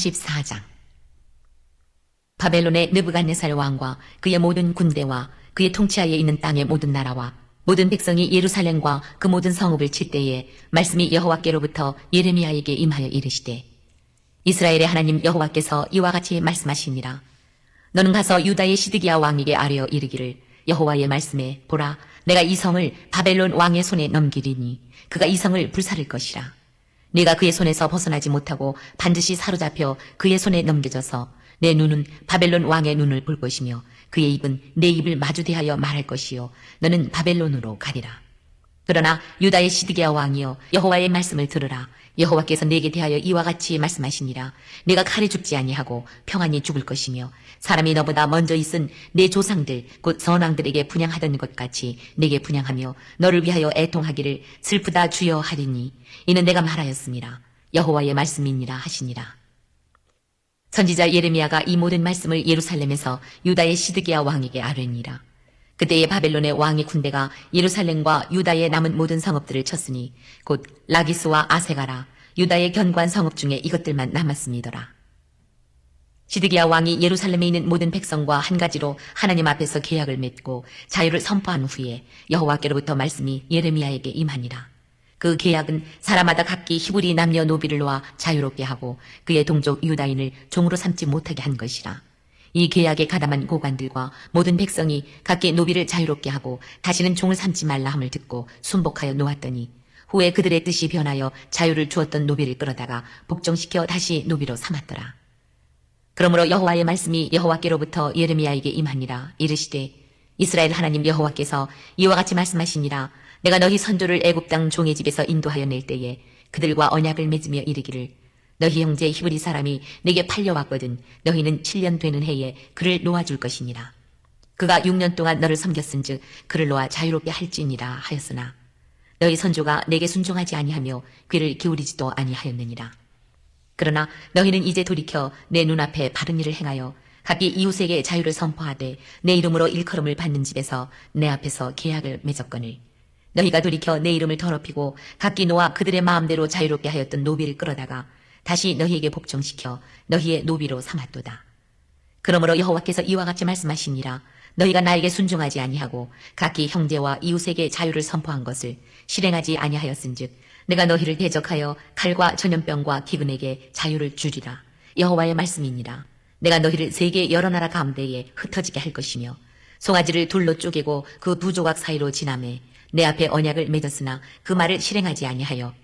34장. 바벨론의 느부갓네살 왕과 그의 모든 군대와 그의 통치하에 있는 땅의 모든 나라와 모든 백성이 예루살렘과 그 모든 성읍을 칠 때에 말씀이 여호와께로부터 예레미야에게 임하여 이르시되 이스라엘의 하나님 여호와께서 이와 같이 말씀하시니라. 너는 가서 유다의 시드기야 왕에게 아뢰어 이르기를 여호와의 말씀에 보라 내가 이 성을 바벨론 왕의 손에 넘기리니 그가 이 성을 불사를 것이라 네가 그의 손에서 벗어나지 못하고 반드시 사로잡혀 그의 손에 넘겨져서 내 눈은 바벨론 왕의 눈을 볼 것이며 그의 입은 내 입을 마주 대하여 말할 것이요 너는 바벨론으로 가리라. 그러나 유다의 시드기야 왕이여 여호와의 말씀을 들으라. 여호와께서 내게 대하여 이와 같이 말씀하시니라. 내가 칼에 죽지 아니하고 평안히 죽을 것이며 사람이 너보다 먼저 있은 내 조상들 곧 선왕들에게 분양하던 것 같이 내게 분양하며 너를 위하여 애통하기를 슬프다 주여 하리니 이는 내가 말하였습니다. 여호와의 말씀이니라 하시니라. 선지자 예레미야가 이 모든 말씀을 예루살렘에서 유다의 시드기야 왕에게 아뢰니라. 그때의 바벨론의 왕의 군대가 예루살렘과 유다의 남은 모든 성읍들을 쳤으니 곧 라기스와 아세가라 유다의 견고한 성읍 중에 이것들만 남았음이더라. 시드기야 왕이 예루살렘에 있는 모든 백성과 한 가지로 하나님 앞에서 계약을 맺고 자유를 선포한 후에 여호와께로부터 말씀이 예레미야에게 임하니라. 그 계약은 사람마다 각기 히브리 남녀 노비를 놓아 자유롭게 하고 그의 동족 유다인을 종으로 삼지 못하게 한 것이라. 이 계약에 가담한 고관들과 모든 백성이 각기 노비를 자유롭게 하고 다시는 종을 삼지 말라 함을 듣고 순복하여 놓았더니 후에 그들의 뜻이 변하여 자유를 주었던 노비를 끌어다가 복종시켜 다시 노비로 삼았더라. 그러므로 여호와의 말씀이 여호와께로부터 예레미야에게 임하니라 이르시되 이스라엘 하나님 여호와께서 이와 같이 말씀하시니라 내가 너희 선조를 애굽 땅 종의 집에서 인도하여 낼 때에 그들과 언약을 맺으며 이르기를 너희 형제 히브리 사람이 내게 팔려왔거든 너희는 7년 되는 해에 그를 놓아줄 것이니라. 그가 6년 동안 너를 섬겼은즉 그를 놓아 자유롭게 할지니라 하였으나 너희 선조가 내게 순종하지 아니하며 귀를 기울이지도 아니하였느니라. 그러나 너희는 이제 돌이켜 내 눈앞에 바른 일을 행하여 각기 이웃에게 자유를 선포하되 내 이름으로 일컬음을 받는 집에서 내 앞에서 계약을 맺었거늘. 너희가 돌이켜 내 이름을 더럽히고 각기 놓아 그들의 마음대로 자유롭게 하였던 노비를 끌어다가 다시 너희에게 복종시켜 너희의 노비로 삼았도다. 그러므로 여호와께서 이와 같이 말씀하시니라. 너희가 나에게 순종하지 아니하고 각기 형제와 이웃에게 자유를 선포한 것을 실행하지 아니하였은즉 내가 너희를 대적하여 칼과 전염병과 기근에게 자유를 주리라. 여호와의 말씀이니라. 내가 너희를 세계 여러 나라 가운데에 흩어지게 할 것이며 송아지를 둘로 쪼개고 그 두 조각 사이로 지나매 내 앞에 언약을 맺었으나 그 말을 실행하지 아니하여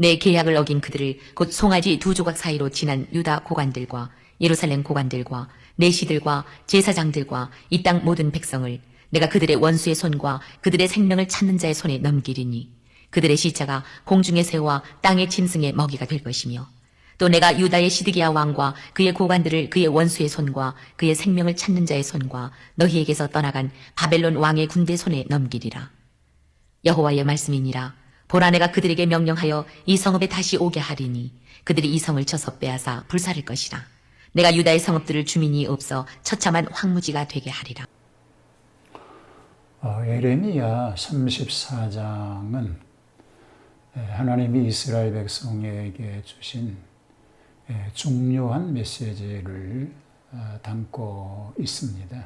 내 계약을 어긴 그들을 곧 송아지 두 조각 사이로 지난 유다 고관들과 예루살렘 고관들과 내시들과 제사장들과 이 땅 모든 백성을 내가 그들의 원수의 손과 그들의 생명을 찾는 자의 손에 넘기리니 그들의 시체가 공중의 새와 땅의 짐승의 먹이가 될 것이며 또 내가 유다의 시드기야 왕과 그의 고관들을 그의 원수의 손과 그의 생명을 찾는 자의 손과 너희에게서 떠나간 바벨론 왕의 군대 손에 넘기리라. 여호와의 말씀이니라. 보라 내가 그들에게 명령하여 이 성읍에 다시 오게 하리니 그들이 이 성을 쳐서 빼앗아 불사를 것이라. 내가 유다의 성읍들을 주민이 없어 처참한 황무지가 되게 하리라. 어, 에레미야 34장은 하나님이 이스라엘 백성에게 주신 예, 중요한 메시지를 어, 담고 있습니다.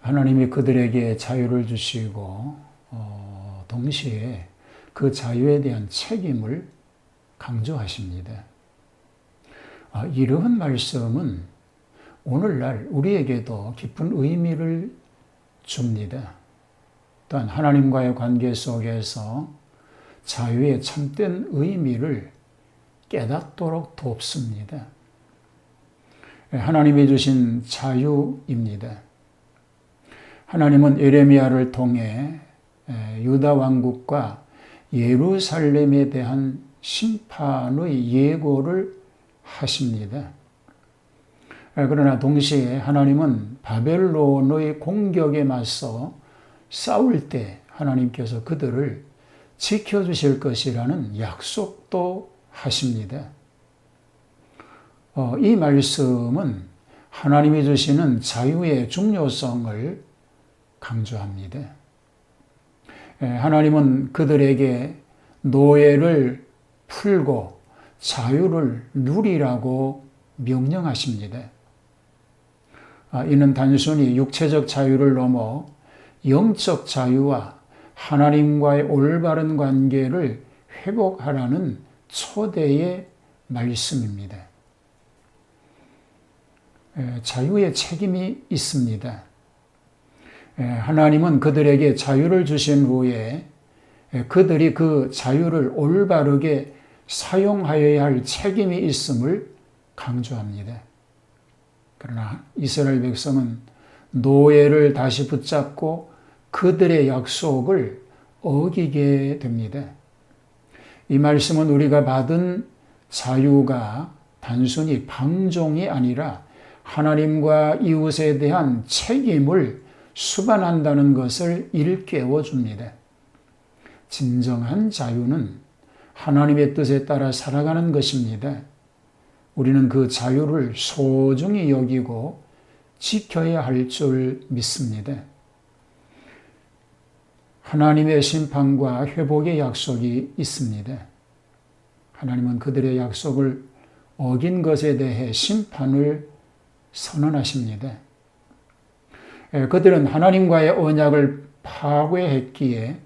하나님이 그들에게 자유를 주시고 어, 동시에 그 자유에 대한 책임을 강조하십니다. 아, 이러한 말씀은 오늘날 우리에게도 깊은 의미를 줍니다. 또한 하나님과의 관계 속에서 자유의 참된 의미를 깨닫도록 돕습니다. 하나님이 주신 자유입니다. 하나님은 에레미야를 통해 유다 왕국과 예루살렘에 대한 심판의 예고를 하십니다. 그러나 동시에 하나님은 바벨론의 공격에 맞서 싸울 때 하나님께서 그들을 지켜주실 것이라는 약속도 하십니다. 어, 이 말씀은 하나님이 주시는 자유의 중요성을 강조합니다. 하나님은 그들에게 노예를 풀고 자유를 누리라고 명령하십니다. 아, 이는 단순히 육체적 자유를 넘어 영적 자유와 하나님과의 올바른 관계를 회복하라는 초대의 말씀입니다. 에, 자유의 책임이 있습니다. 에, 하나님은 그들에게 자유를 주신 후에 에, 그들이 그 자유를 올바르게 사용하여야 할 책임이 있음을 강조합니다. 그러나 이스라엘 백성은 노예를 다시 붙잡고 그들의 약속을 어기게 됩니다. 이 말씀은 우리가 받은 자유가 단순히 방종이 아니라 하나님과 이웃에 대한 책임을 수반한다는 것을 일깨워 줍니다. 진정한 자유는 하나님의 뜻에 따라 살아가는 것입니다. 우리는 그 자유를 소중히 여기고 지켜야 할 줄 믿습니다. 하나님의 심판과 회복의 약속이 있습니다. 하나님은 그들의 약속을 어긴 것에 대해 심판을 선언하십니다. 예, 그들은 하나님과의 언약을 파괴했기에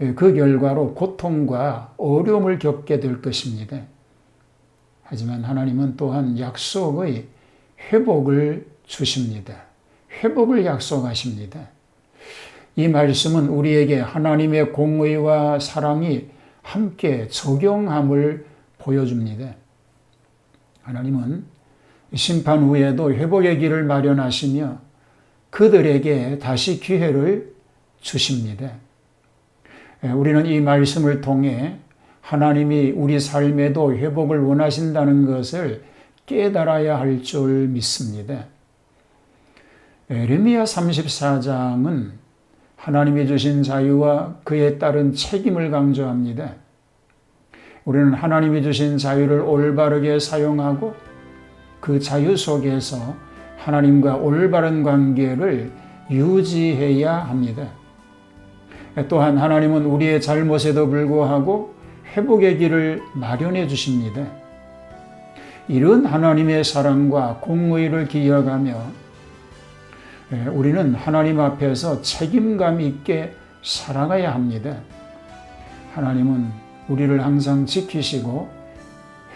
예, 그 결과로 고통과 어려움을 겪게 될 것입니다. 하지만 하나님은 또한 약속의 회복을 주십니다. 회복을 약속하십니다. 이 말씀은 우리에게 하나님의 공의와 사랑이 함께 적용함을 보여줍니다. 하나님은 심판 후에도 회복의 길을 마련하시며 그들에게 다시 기회를 주십니다. 우리는 이 말씀을 통해 하나님이 우리 삶에도 회복을 원하신다는 것을 깨달아야 할 줄 믿습니다. 에레미야 34장은 하나님이 주신 자유와 그에 따른 책임을 강조합니다. 우리는 하나님이 주신 자유를 올바르게 사용하고 그 자유 속에서 하나님과 올바른 관계를 유지해야 합니다. 또한 하나님은 우리의 잘못에도 불구하고 회복의 길을 마련해 주십니다. 이런 하나님의 사랑과 공의를 기억하며 우리는 하나님 앞에서 책임감 있게 살아가야 합니다. 하나님은 우리를 항상 지키시고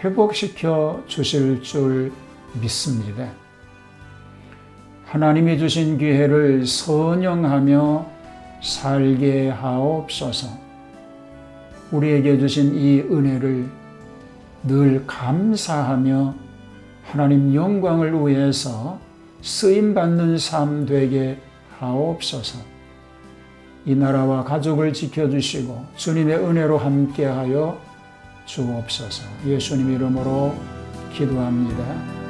회복시켜 주실 줄 믿습니다. 하나님이 주신 기회를 선영하며 살게 하옵소서. 우리에게 주신 이 은혜를 늘 감사하며 하나님 영광을 위해서 쓰임 받는 삶 되게 하옵소서. 이 나라와 가족을 지켜주시고 주님의 은혜로 함께하여 주옵소서. 예수님 이름으로 기도합니다.